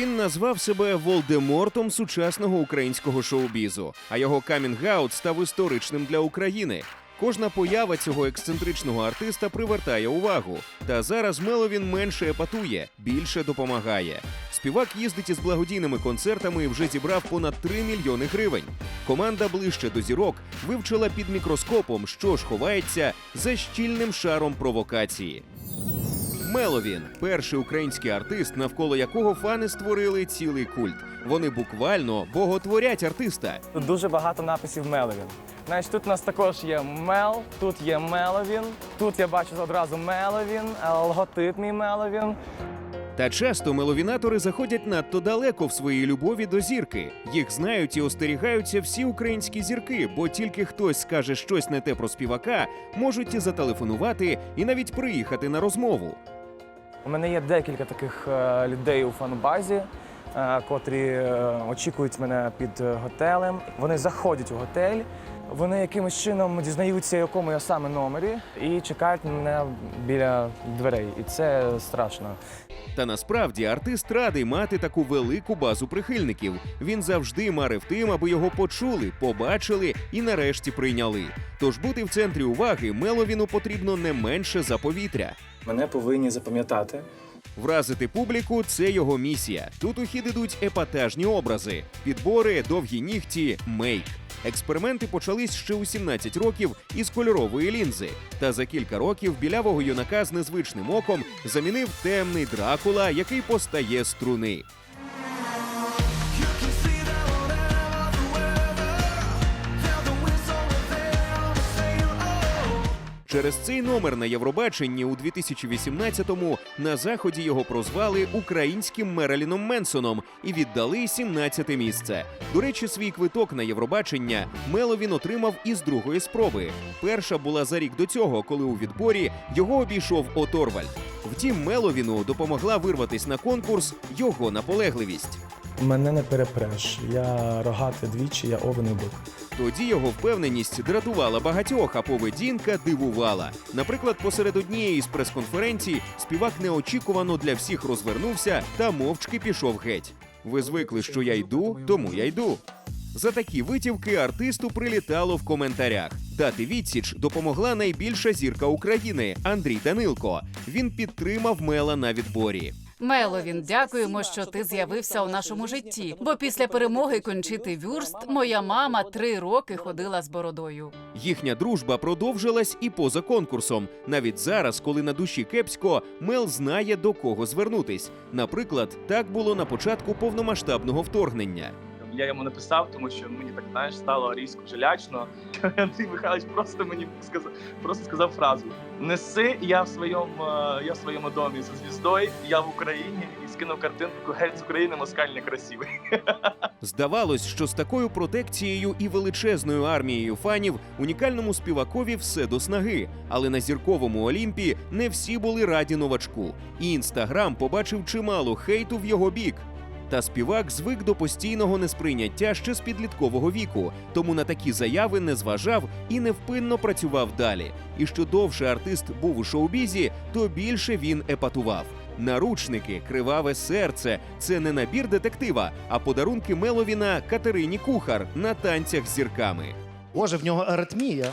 Він назвав себе Волдемортом сучасного українського шоу-бізу, а його камінг-аут став історичним для України. Кожна поява цього ексцентричного артиста привертає увагу. Та зараз Меловін менше епатує, більше допомагає. Співак їздить із благодійними концертами і вже зібрав понад 3 мільйони гривень. Команда ближче до зірок вивчила під мікроскопом, що ж ховається за щільним шаром провокації. Меловін перший український артист, навколо якого фани створили цілий культ. Вони буквально боготворять артиста. Тут дуже багато написів Меловін. Значить, тут у нас також є Мел, тут є Меловін, тут я бачу одразу Меловін, а логотип мій Меловін. Та часто меловінатори заходять надто далеко в своїй любові до зірки. Їх знають і остерігаються всі українські зірки, бо тільки хтось скаже щось не те про співака, можуть і зателефонувати і навіть приїхати на розмову. У мене є декілька таких е, людей у фанбазі, котрі е, очікують мене під е, готелем. Вони заходять у готель, вони якимось чином дізнаються, якому я саме номері, і чекають мене біля дверей. І це страшно. Та насправді артист радий мати таку велику базу прихильників. Він завжди марив тим, аби його почули, побачили і нарешті прийняли. Тож бути в центрі уваги Меловіну потрібно не менше за повітря. Мене повинні запам'ятати. Вразити публіку це його місія. Тут у хід ідуть епатажні образи, підбори, довгі нігті, мейк. Експерименти почались ще у 17 років із кольорової лінзи. Та за кілька років білявого юнака з незвичним оком замінив темний дракула, який постає струни. Через цей номер на Євробаченні у 2018-му на заході його прозвали українським Мереліном Менсоном і віддали 17-те місце. До речі, свій квиток на Євробачення Меловін отримав із другої спроби. Перша була за рік до цього, коли у відборі його обійшов Оторвальд. Втім, Меловіну допомогла вирватись на конкурс його наполегливість. Мене не перепреш. Я рогатий двічі, я овений бик. Тоді його впевненість дратувала багатьох, а поведінка дивувала. Наприклад, посеред однієї з прес-конференцій співак неочікувано для всіх розвернувся та мовчки пішов геть. Ви звикли, що я йду, тому я йду. За такі витівки артисту прилітало в коментарях. Дати відсіч допомогла найбільша зірка України Андрій Данилко. Він підтримав Мела на відборі. Меловін, дякуємо, що ти з'явився у нашому житті. Бо після перемоги кончити вюрст моя мама три роки ходила з бородою. Їхня дружба продовжилась і поза конкурсом. Навіть зараз, коли на душі кепсько, Мел знає до кого звернутись. Наприклад, так було на початку повномасштабного вторгнення. Я йому написав, тому що мені так знаєш стало різко вже лячно. Андрій Михайлович просто мені сказав, просто сказав фразу: Неси, я в своєму е, я в своєму домі зі звіздою, я в Україні і скинув картинку геть з України москаль некрасивий. Здавалось, що з такою протекцією і величезною армією фанів унікальному співакові все до снаги. Але на зірковому Олімпі не всі були раді новачку. І інстаграм побачив чимало хейту в його бік. Та співак звик до постійного несприйняття ще з підліткового віку, тому на такі заяви не зважав і невпинно працював далі. І що довше артист був у шоу-бізі, то більше він епатував. Наручники, криваве серце це не набір детектива, а подарунки Меловіна Катерині Кухар на танцях з зірками. Боже, в нього аритмія.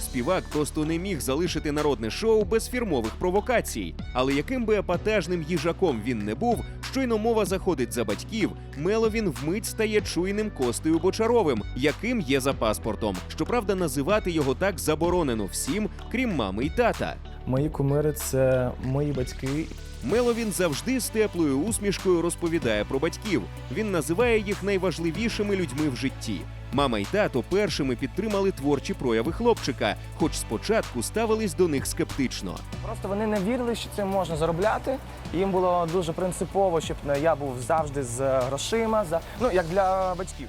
Співак просто не міг залишити народне шоу без фірмових провокацій. Але яким би епатажним їжаком він не був, щойно мова заходить за батьків, Меловін вмить стає чуйним Костею Бочаровим, яким є за паспортом. Щоправда, називати його так заборонено всім, крім мами й тата. Мої кумири це мої батьки. Меловін завжди з теплою усмішкою розповідає про батьків. Він називає їх найважливішими людьми в житті. Мама й тато першими підтримали творчі прояви хлопчика, хоч спочатку ставились до них скептично. Просто вони не вірили, що цим можна заробляти. Їм було дуже принципово, щоб я був завжди з грошима, за ну як для батьків.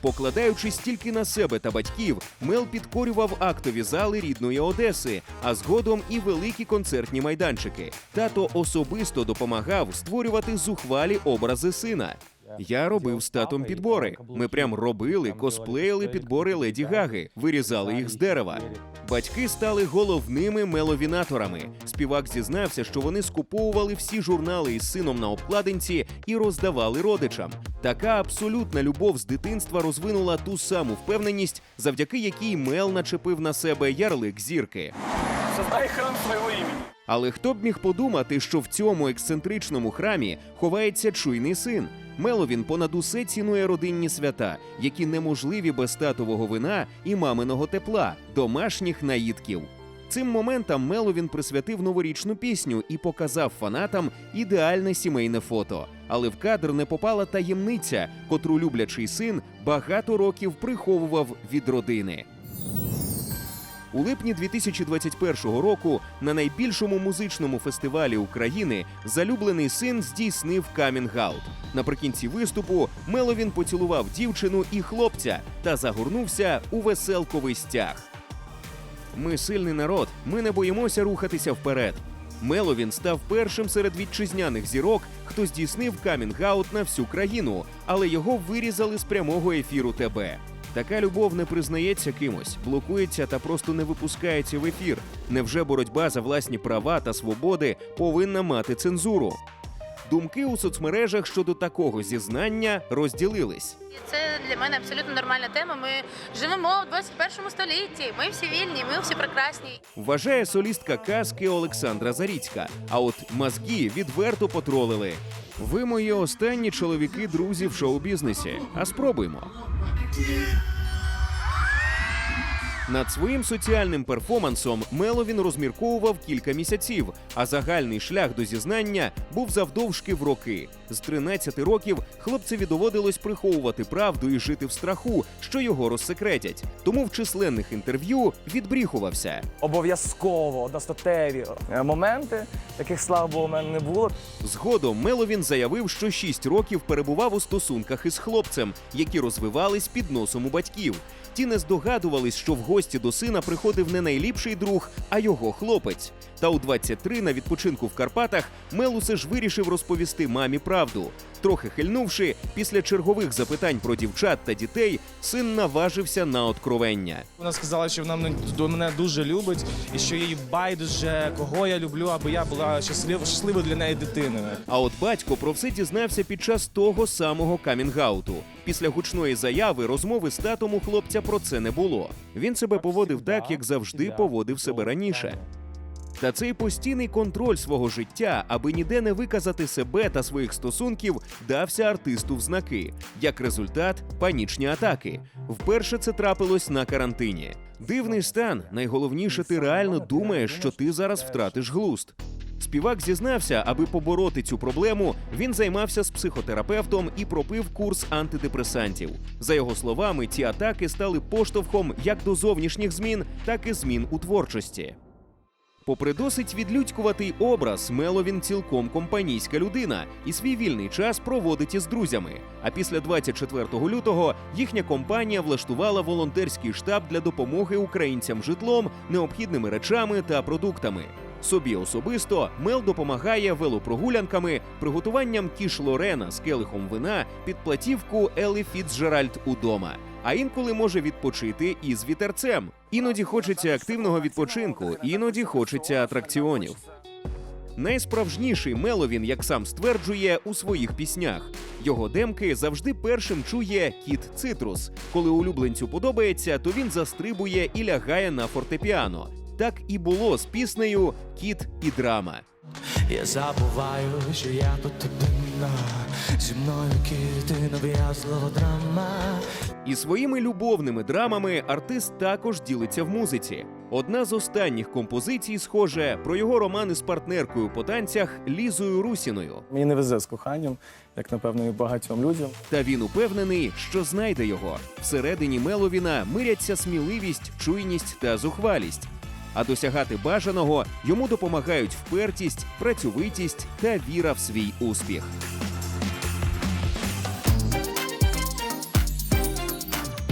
Покладаючись тільки на себе та батьків, Мел підкорював актові зали рідної Одеси, а згодом і великі концертні майданчики. Тато особисто допомагав створювати зухвалі образи сина. Я робив з татом підбори. Ми прям робили, косплеїли підбори Леді Гаги, вирізали їх з дерева. Батьки стали головними меловінаторами. Співак зізнався, що вони скуповували всі журнали із сином на обкладинці і роздавали родичам. Така абсолютна любов з дитинства розвинула ту саму впевненість, завдяки якій Мел начепив на себе ярлик зірки. Создай храм свого імені. Але хто б міг подумати, що в цьому ексцентричному храмі ховається чуйний син? Меловін понад усе цінує родинні свята, які неможливі без татового вина і маминого тепла, домашніх наїдків. Цим моментам Меловін присвятив новорічну пісню і показав фанатам ідеальне сімейне фото. Але в кадр не попала таємниця, котру люблячий син багато років приховував від родини. У липні 2021 року на найбільшому музичному фестивалі України залюблений син здійснив камінг-аут. Наприкінці виступу Меловін поцілував дівчину і хлопця та загорнувся у веселковий стяг. Ми сильний народ, ми не боїмося рухатися вперед. Меловін став першим серед вітчизняних зірок, хто здійснив камінг-аут на всю країну, але його вирізали з прямого ефіру ТБ. Така любов не признається кимось, блокується та просто не випускається в ефір. Невже боротьба за власні права та свободи повинна мати цензуру? Думки у соцмережах щодо такого зізнання розділились. Це для мене абсолютно нормальна тема. Ми живемо в 21 столітті. Ми всі вільні, ми всі прекрасні. Вважає солістка казки Олександра Заріцька. А от мозги відверто потролили. Ви мої останні чоловіки, друзі в шоу-бізнесі. А спробуймо. Над своїм соціальним перформансом Меловін розмірковував кілька місяців, а загальний шлях до зізнання був завдовжки в роки. З 13 років хлопцеві доводилось приховувати правду і жити в страху, що його розсекретять. Тому в численних інтерв'ю відбріхувався. Обов'язково одностатеві е, моменти, таких Богу, у мене не було. Згодом Меловін заявив, що 6 років перебував у стосунках із хлопцем, які розвивались під носом у батьків. Ті не здогадувались, що в гості до сина приходив не найліпший друг, а його хлопець. Та у 23 на відпочинку в Карпатах Мел усе ж вирішив розповісти мамі правду. Трохи хильнувши, після чергових запитань про дівчат та дітей, син наважився на откровення. Вона сказала, що вона мене до мене дуже любить і що їй байдуже, кого я люблю, аби я була щаслива, щасливою для неї дитиною. А от батько про все дізнався під час того самого камінгауту. Після гучної заяви розмови з татом у хлопця про це не було. Він себе поводив так, як завжди поводив себе раніше. Та цей постійний контроль свого життя, аби ніде не виказати себе та своїх стосунків, дався артисту в знаки. Як результат, панічні атаки. Вперше це трапилось на карантині. Дивний стан. Найголовніше, ти реально думаєш, що ти зараз втратиш глузд. Співак зізнався, аби побороти цю проблему, він займався з психотерапевтом і пропив курс антидепресантів. За його словами, ці атаки стали поштовхом як до зовнішніх змін, так і змін у творчості. Попри досить відлюдькуватий образ, Меловін цілком компанійська людина і свій вільний час проводить із друзями. А після 24 лютого їхня компанія влаштувала волонтерський штаб для допомоги українцям житлом, необхідними речами та продуктами. Собі особисто Мел допомагає велопрогулянками, приготуванням кіш Лорена з келихом вина під платівку Елі Фіцджеральд удома. А інколи може відпочити із вітерцем. Іноді хочеться активного відпочинку, іноді хочеться атракціонів. Найсправжніший Меловін, як сам стверджує, у своїх піснях. Його демки завжди першим чує кіт Цитрус. Коли улюбленцю подобається, то він застрибує і лягає на фортепіано. Так і було з піснею Кіт і драма. Я забуваю, що я тут одна Зі мною кіти нав'язлива драма І своїми любовними драмами артист також ділиться в музиці. Одна з останніх композицій, схоже, про його романи з партнеркою по танцях Лізою Русіною. Мені не везе з коханням, як напевно і багатьом людям. Та він упевнений, що знайде його. Всередині Меловіна миряться сміливість, чуйність та зухвалість. А досягати бажаного йому допомагають впертість, працьовитість та віра в свій успіх.